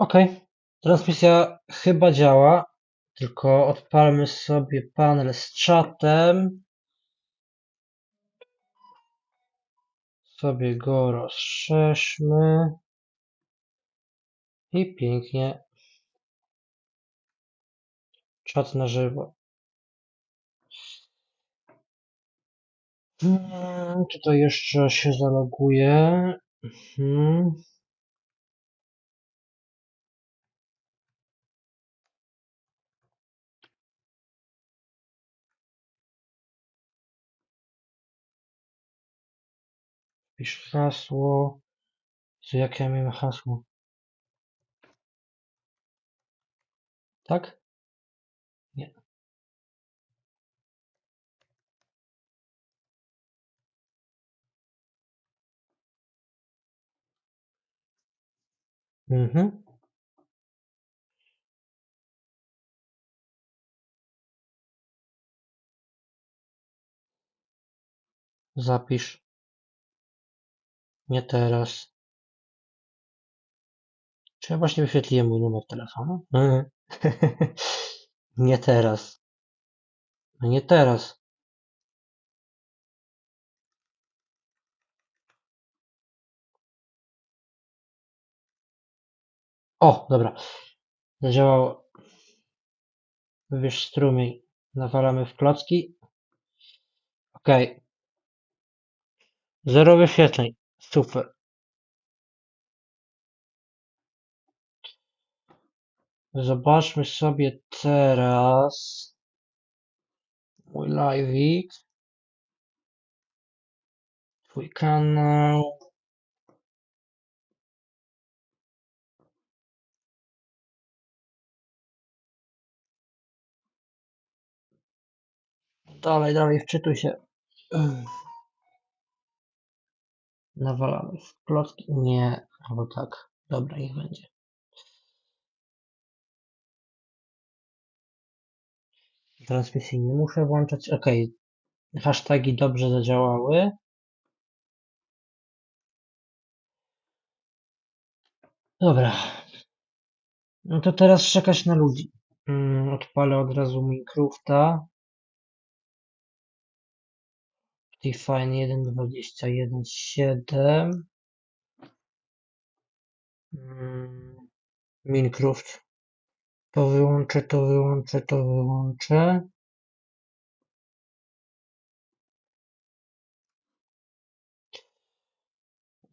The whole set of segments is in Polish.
Ok, transmisja chyba działa, tylko odpalmy sobie panel z czatem. Sobie go rozszerzmy. I pięknie. Czat na żywo. Hmm, Tutaj jeszcze się zaloguję. Mhm. Pisz hasło. Co, jakie ja miałem hasło? Tak? Nie. Mhm. Zapisz. Nie teraz. Czy ja właśnie wyświetliłem mój numer telefonu? Mhm. Nie teraz. No nie teraz. O, dobra. Zadziałało. Wybierz strumień. Nawalamy w klocki. Ok. Zero wyświetleń. Super. Zobaczmy sobie teraz mój live'ik. Twój kanał. Dalej, dalej, wczytuj się. Nawalamy w klocki. Nie, albo tak. Dobra, niech będzie. Transmisji nie muszę włączać. Ok. Hasztagi dobrze zadziałały. Dobra. No to teraz czekać na ludzi. Mm, Odpalę od razu Minecrafta. Define 1.21.7 mm, Minecraft. To wyłączę, to wyłączę, to wyłączę.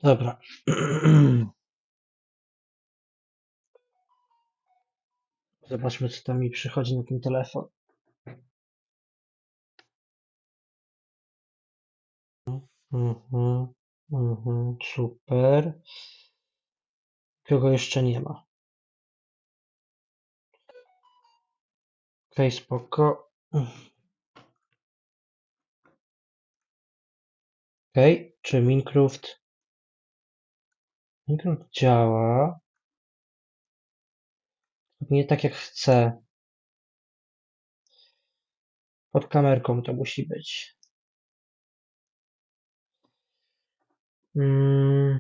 Dobra. Zobaczmy, co tam mi przychodzi na ten telefon. Mhm, mhm, super. Kogo jeszcze nie ma. Okej, spoko. Okej, czy Minecraft? Minecraft działa. Nie tak jak chcę. Pod kamerką to musi być. Mm.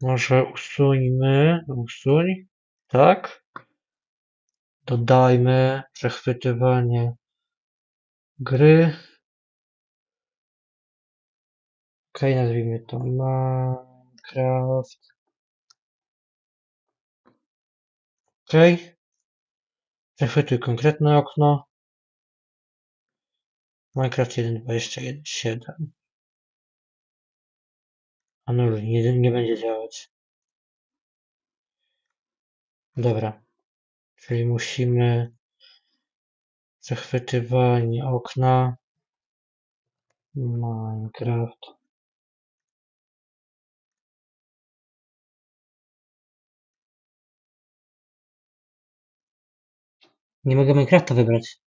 Może usuńmy, usuń, tak? Dodajmy przechwytywanie gry. Ok, nazwijmy to Minecraft. Ok. Przechwytuj konkretne okno. Minecraft 1.21.7. Anuluj, nie, nie będzie działać. Dobra. Czyli musimy przechwytywanie okna. Minecraft. Nie mogę Minecrafta wybrać.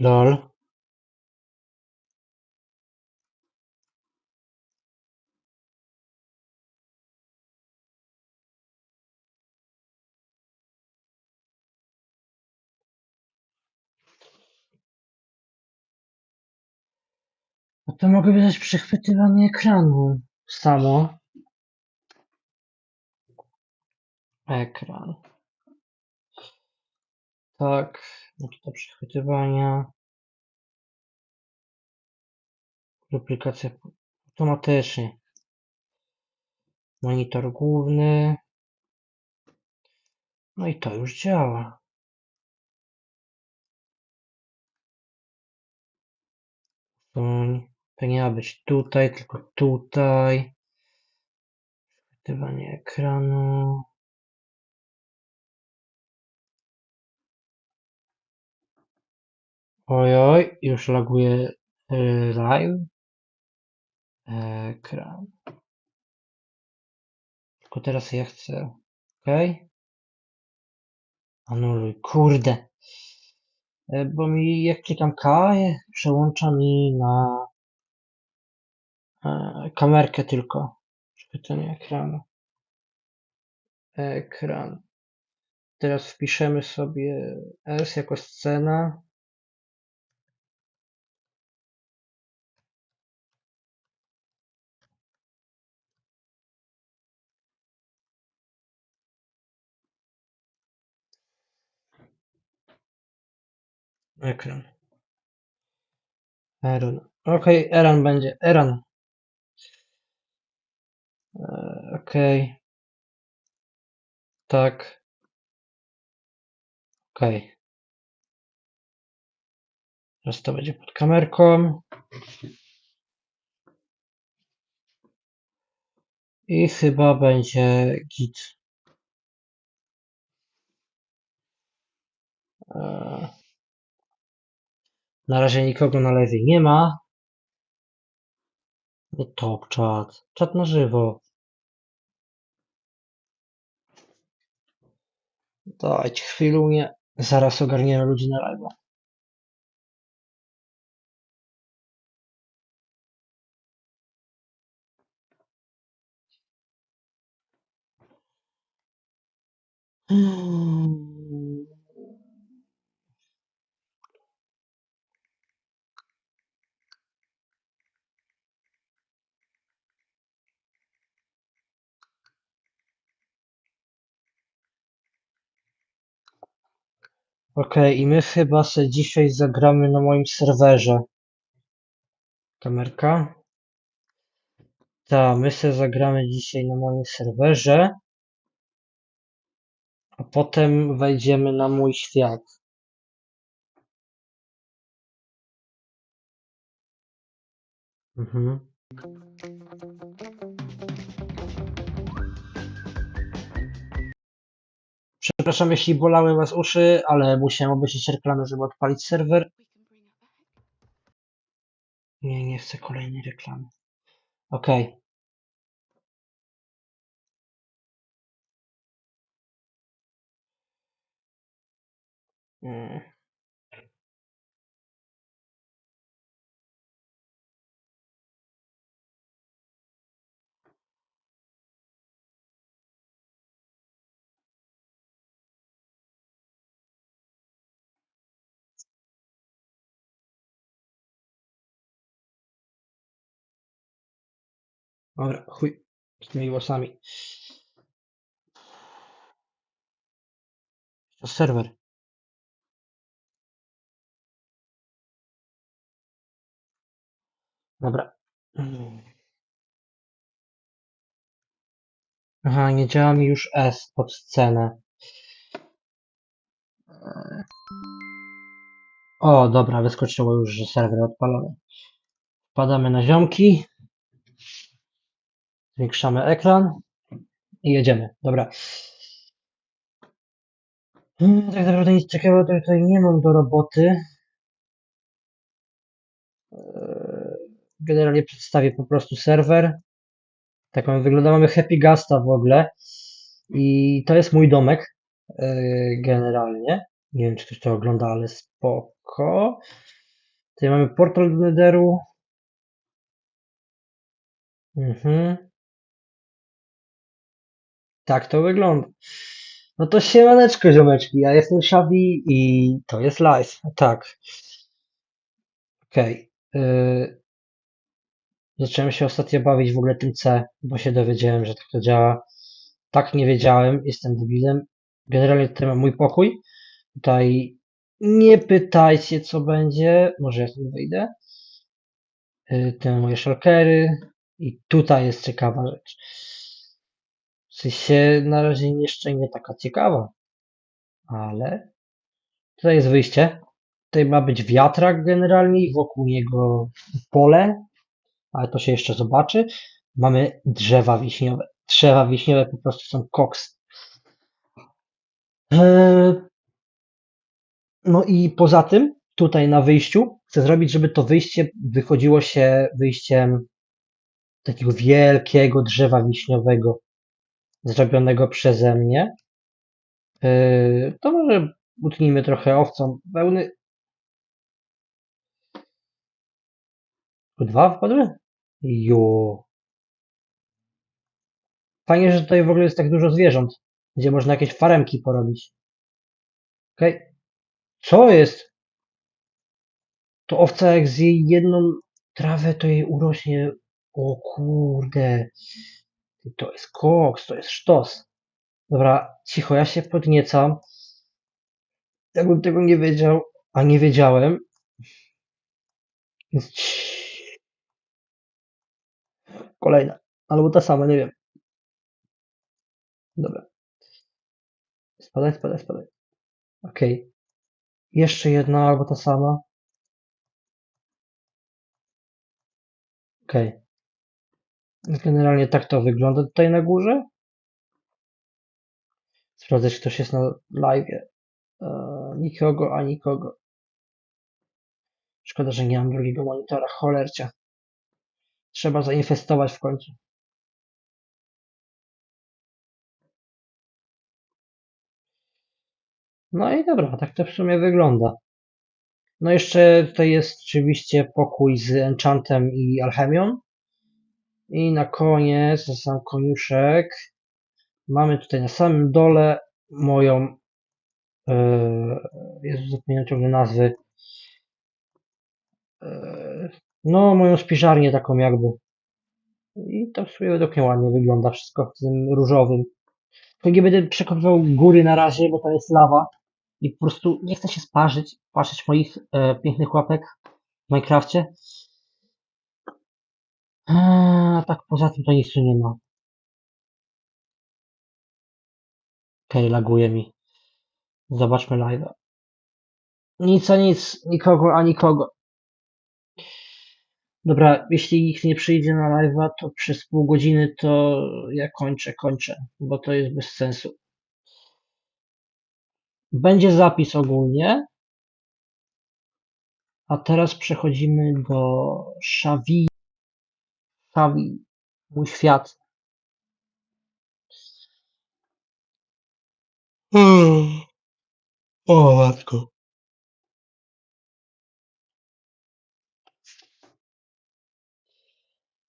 LOL. To mogę wydać przechwytywanie ekranu samo. Ekran. Tak, no to przechwytywania. Duplikacja automatycznie. Monitor główny. No i to już działa. Usuń. To nie ma być tutaj, tylko tutaj. Przechwytywanie ekranu. Ojoj, już laguje y, live. Ekran. Tylko teraz ja chcę. OK. Anuluj. Kurde. E, Bo mi jak klikam K, przełącza mi na kamerkę tylko. Przechwycenie ekranu. Ekran. Teraz wpiszemy sobie S jako scena. Ekran. Eran. OK, Eran będzie. Eran. OK. Tak. OK. Teraz to będzie pod kamerką. I chyba będzie git. E, Na razie nikogo na lewej nie ma. No top czat. Czat na żywo. Dajcie chwilę. Zaraz ogarniemy ludzi na live. Hmm. Okej, i my chyba se dzisiaj zagramy na moim serwerze. Kamerka? Tak, my se zagramy dzisiaj na moim serwerze, a potem wejdziemy na mój świat. Mhm. Przepraszam, jeśli bolały was uszy, ale musiałem obejrzeć reklamę, żeby odpalić serwer. Nie, nie chcę kolejnej reklamy. Okej. Mm. Dobra, chuj z tymi włosami. To serwer. Dobra. Aha, nie działa mi już S pod scenę. O, dobra, wyskoczyło już, że serwer odpalony. Wpadamy na ziomki. Zwiększamy ekran. I jedziemy. Dobra. Mm, Tak naprawdę nic ciekawego tutaj nie mam do roboty. Eee, Generalnie przedstawię po prostu serwer. Tak on wygląda. Mamy Happy Gasta w ogóle. I to jest mój domek. eee, Generalnie. Nie wiem, czy ktoś to ogląda, ale spoko. Tutaj mamy portal do Netheru. Mhm. Tak to wygląda. No to siemaneczko ziomeczki, ja jestem Xavi i to jest live. Tak. Okej. y, Zacząłem się ostatnio bawić w ogóle tym C, bo się dowiedziałem, że tak to działa. Tak nie wiedziałem, jestem debilem. Generalnie tutaj mam mój pokój. Tutaj nie pytajcie, co będzie. Może ja tu wyjdę. Y, Te moje shulkery. I tutaj jest ciekawa rzecz. W sensie na razie jeszcze nie taka ciekawa. Ale tutaj jest wyjście. Tutaj ma być wiatrak generalnie i wokół niego pole. Ale to się jeszcze zobaczy. Mamy drzewa wiśniowe. Drzewa wiśniowe po prostu są koks. Eee, No i poza tym, tutaj na wyjściu, chcę zrobić, żeby to wyjście wychodziło się wyjściem takiego wielkiego drzewa wiśniowego, zrobionego przeze mnie. Eee, To może utnijmy trochę owcą wełny. Dwa wpadły? Jo. Fajnie, że tutaj w ogóle jest tak dużo zwierząt, gdzie można jakieś faremki porobić. Okej. Co jest? To owca jak zje jedną trawę, to jej urośnie. O kurde. To jest koks, to jest sztos. Dobra, cicho, ja się podniecam. Jakbym tego nie wiedział, a nie wiedziałem. Więc. Kolejna. Albo ta sama, nie wiem. Dobra. Spadaj, spadaj, spadaj. Okej. Jeszcze jedna albo ta sama. Okej. Generalnie tak to wygląda tutaj na górze. Sprawdzę, czy ktoś jest na live. Eee, nikogo, a nikogo. Szkoda, że nie mam drugiego monitora. Cholercia. Trzeba zainwestować w końcu. No i dobra, tak to w sumie wygląda. No jeszcze tutaj jest oczywiście pokój z enchantem i alchemią. I na koniec, na sam koniuszek, mamy tutaj na samym dole moją, yy, Jezu, zapomniałem ciągle nazwy, yy, no moją spiżarnię taką jakby. I to w sumie według mnie ładnie wygląda wszystko w tym różowym. Tylko nie będę przekopywał góry na razie, bo to jest lawa. I po prostu nie chcę się sparzyć, patrzeć moich e, pięknych łapek w Minecrafcie. A tak poza tym to nic tu nie ma. Okej, laguje mi. Zobaczmy live'a. Nic a nic, nikogo a nikogo. Dobra, jeśli nikt nie przyjdzie na live'a, to przez pół godziny to ja kończę, kończę, bo to jest bez sensu. Będzie zapis ogólnie. A teraz przechodzimy do Shavi. Shavi, mój świat. O matko.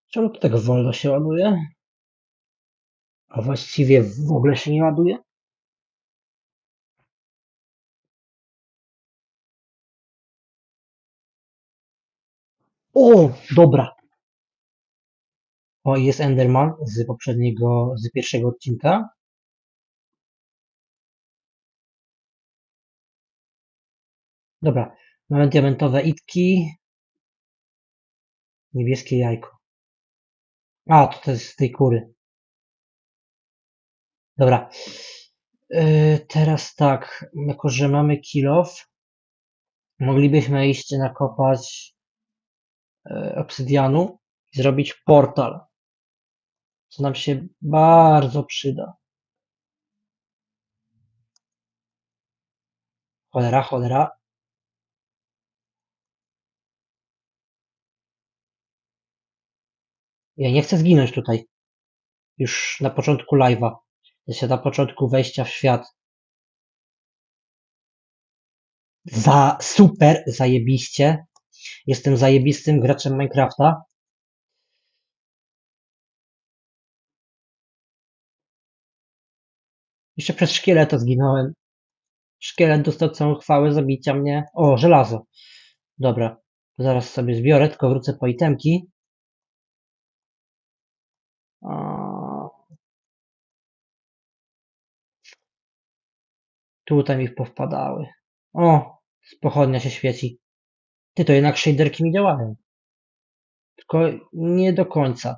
Czemu to tak wolno się ładuje? A właściwie w ogóle się nie ładuje? O, dobra. O, jest Enderman z poprzedniego, z pierwszego odcinka. Dobra, mamy diamentowe itki. Niebieskie jajko. A, to, jest z tej kury. Dobra. Yy, teraz tak, jako że mamy kilof, moglibyśmy iść nakopać yy, obsydianu i zrobić portal. Co nam się bardzo przyda. Cholera, cholera. Ja nie chcę zginąć tutaj. Już na początku live'a. Jest na początku wejścia w świat. Za super, zajebiście. Jestem zajebistym graczem Minecrafta. Jeszcze przez szkieleta zginąłem. Szkielet dostał całą chwałę zabicia mnie. O, żelazo. Dobra, zaraz sobie zbiorę, tylko wrócę po itemki. Tutaj mi powpadały. O, pochodnia się świeci. Ty, to jednak shaderki mi działają. Tylko nie do końca.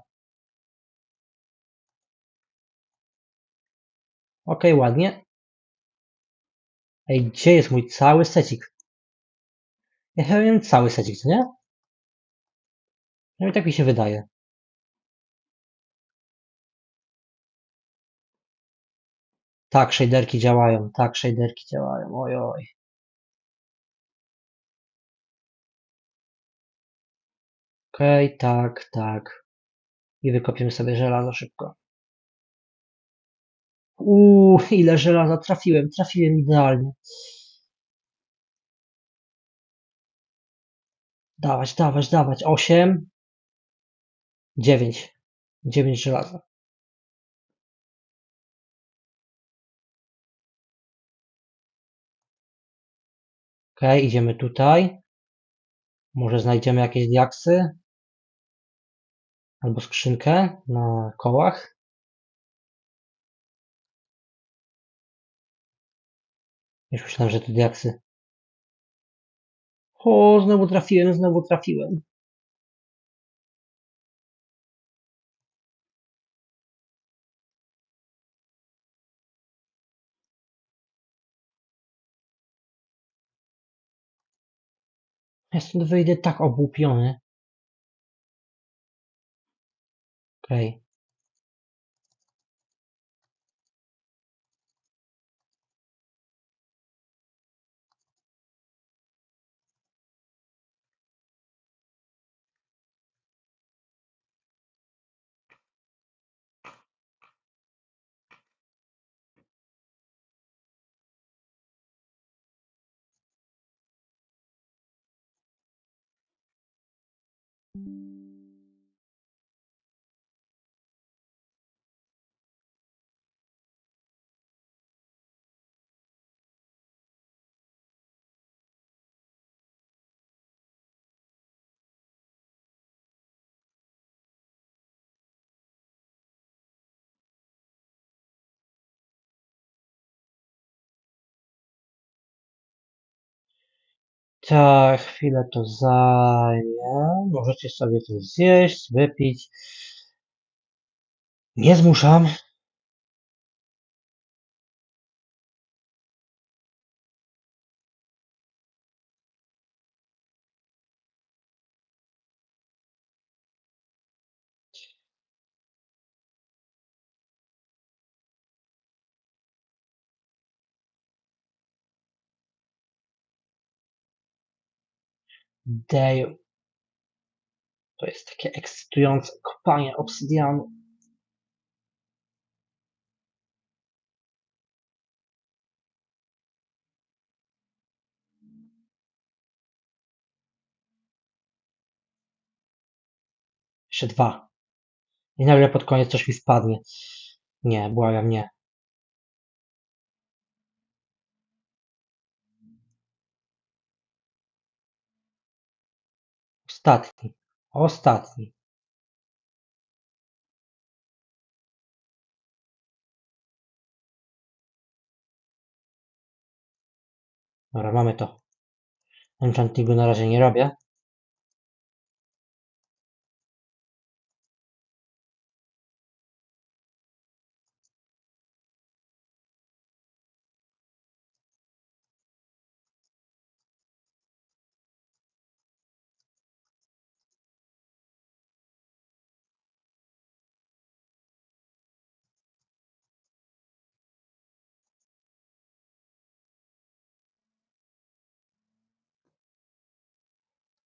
Ok, ładnie. Ej, gdzie jest mój cały secik? Ja chyba cały secik, co nie? No i tak mi się wydaje. Tak, shaderki działają, tak, shaderki działają, oj, oj. Okej, okay, tak, tak. I wykopiemy sobie żelazo szybko. Uuu, ile żelaza trafiłem, trafiłem idealnie. Dawać, dawać, dawać. Osiem. Dziewięć. Dziewięć żelaza. Ok, idziemy tutaj. Może znajdziemy jakieś diaksy. Albo skrzynkę na kołach. Już myślałem, że to diaksy. O, znowu trafiłem, znowu trafiłem. Ja stąd wyjdę tak obłupiony. Okej. Okay. Tak, chwilę to zajmie. Możecie sobie coś zjeść, wypić. Nie zmuszam. Dale. To jest takie ekscytujące kopanie obsydianu. Jeszcze dwa. I nagle pod koniec coś mi spadnie. Nie, błagam, nie. Ostatni. Ostatni. Dobra, mamy to. Enchantingu na razie nie robię.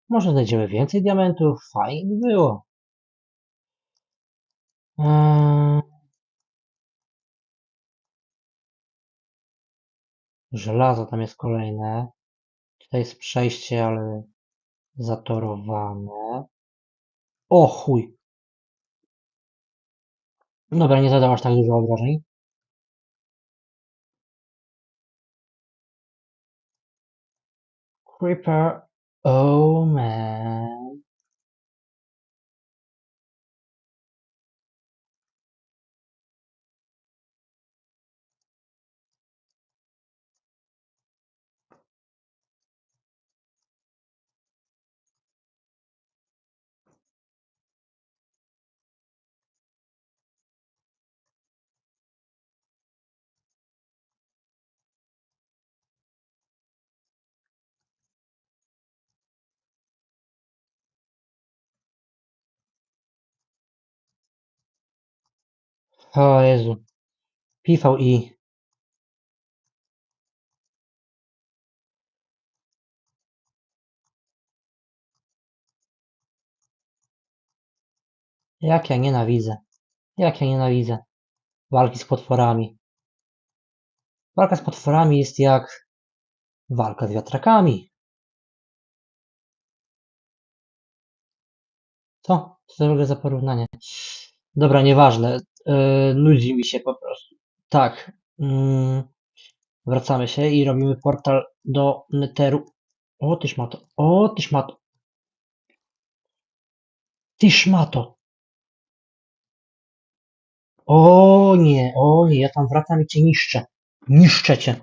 Może znajdziemy więcej diamentów. Fajnie by było. Eee... Żelazo tam jest kolejne. Tutaj jest przejście, ale zatorowane. O chuj. Dobra, nie zadał aż tak dużo obrażeń. Creeper. Oh man. O Jezu. PvE. Jak ja nienawidzę. Jak ja nienawidzę. Walki z potworami. Walka z potworami jest jak walka z wiatrakami. Co? Co to w ogóle za porównanie? Dobra, nieważne. Yy, nudzi mi się po prostu. Tak. Mm, wracamy się i robimy portal do Netheru. O, tyś ma to. O, tyś ma to. Tyś ma to. O nie, o nie, ja tam wracam i cię niszczę. Niszczę cię.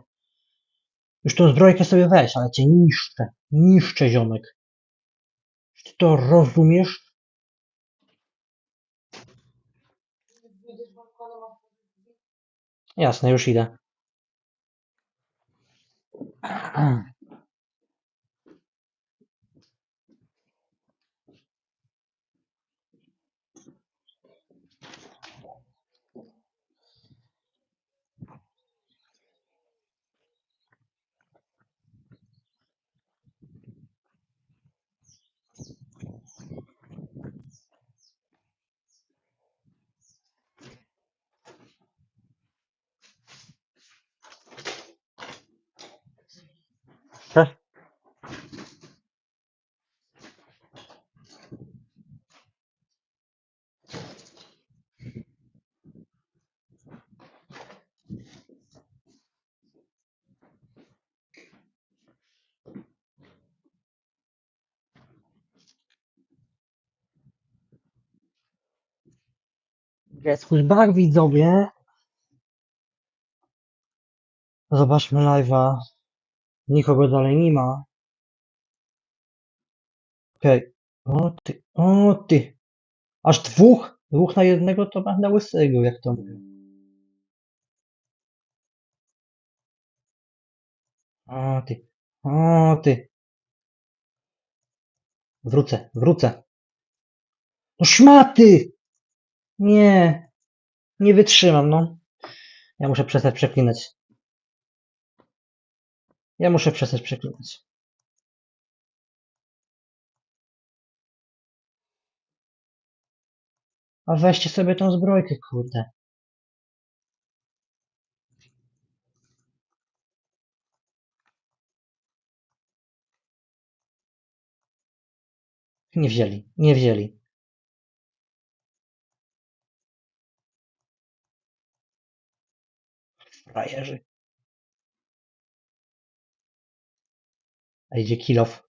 Już tą zbrojkę sobie weź, ale cię niszczę. Niszczę, ziomek. Czy ty to rozumiesz? Jasne, już idę. Pushback, widzowie. Zobaczmy live'a. Nikogo dalej nie ma. Okej. O ty, o ty. Aż dwóch? Dwóch na jednego to będę łysego, jak to mówię. O ty, o ty. Wrócę, wrócę. No szmaty! Nie, nie wytrzymam, no. Ja muszę przestać przeklinać. Ja muszę przestać przeklinać. A weźcie sobie tą zbrojkę, kurde. Nie wzięli, nie wzięli. Frajerzy. A idzie kilof.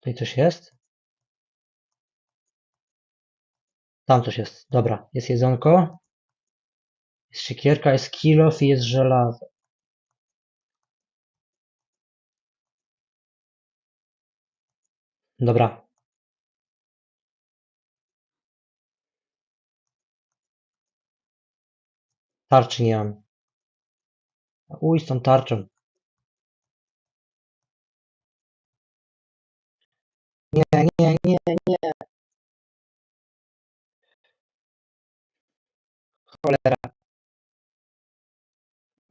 Tutaj coś jest? Tam coś jest. Dobra, jest jedzonko. Jest siekierka, jest kilof i jest żelazo. Dobra. Tarczy nie mam. Uj, z tą tarczą. Nie, nie, nie, nie. Cholera.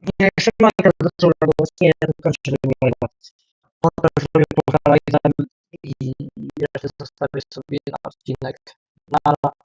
Nie, jeszcze makę zaczął reagować. Nie, to kończę, żeby nie reagować. Potem zrobię pochwalę i resztę zostawię sobie na odcinek. Nara.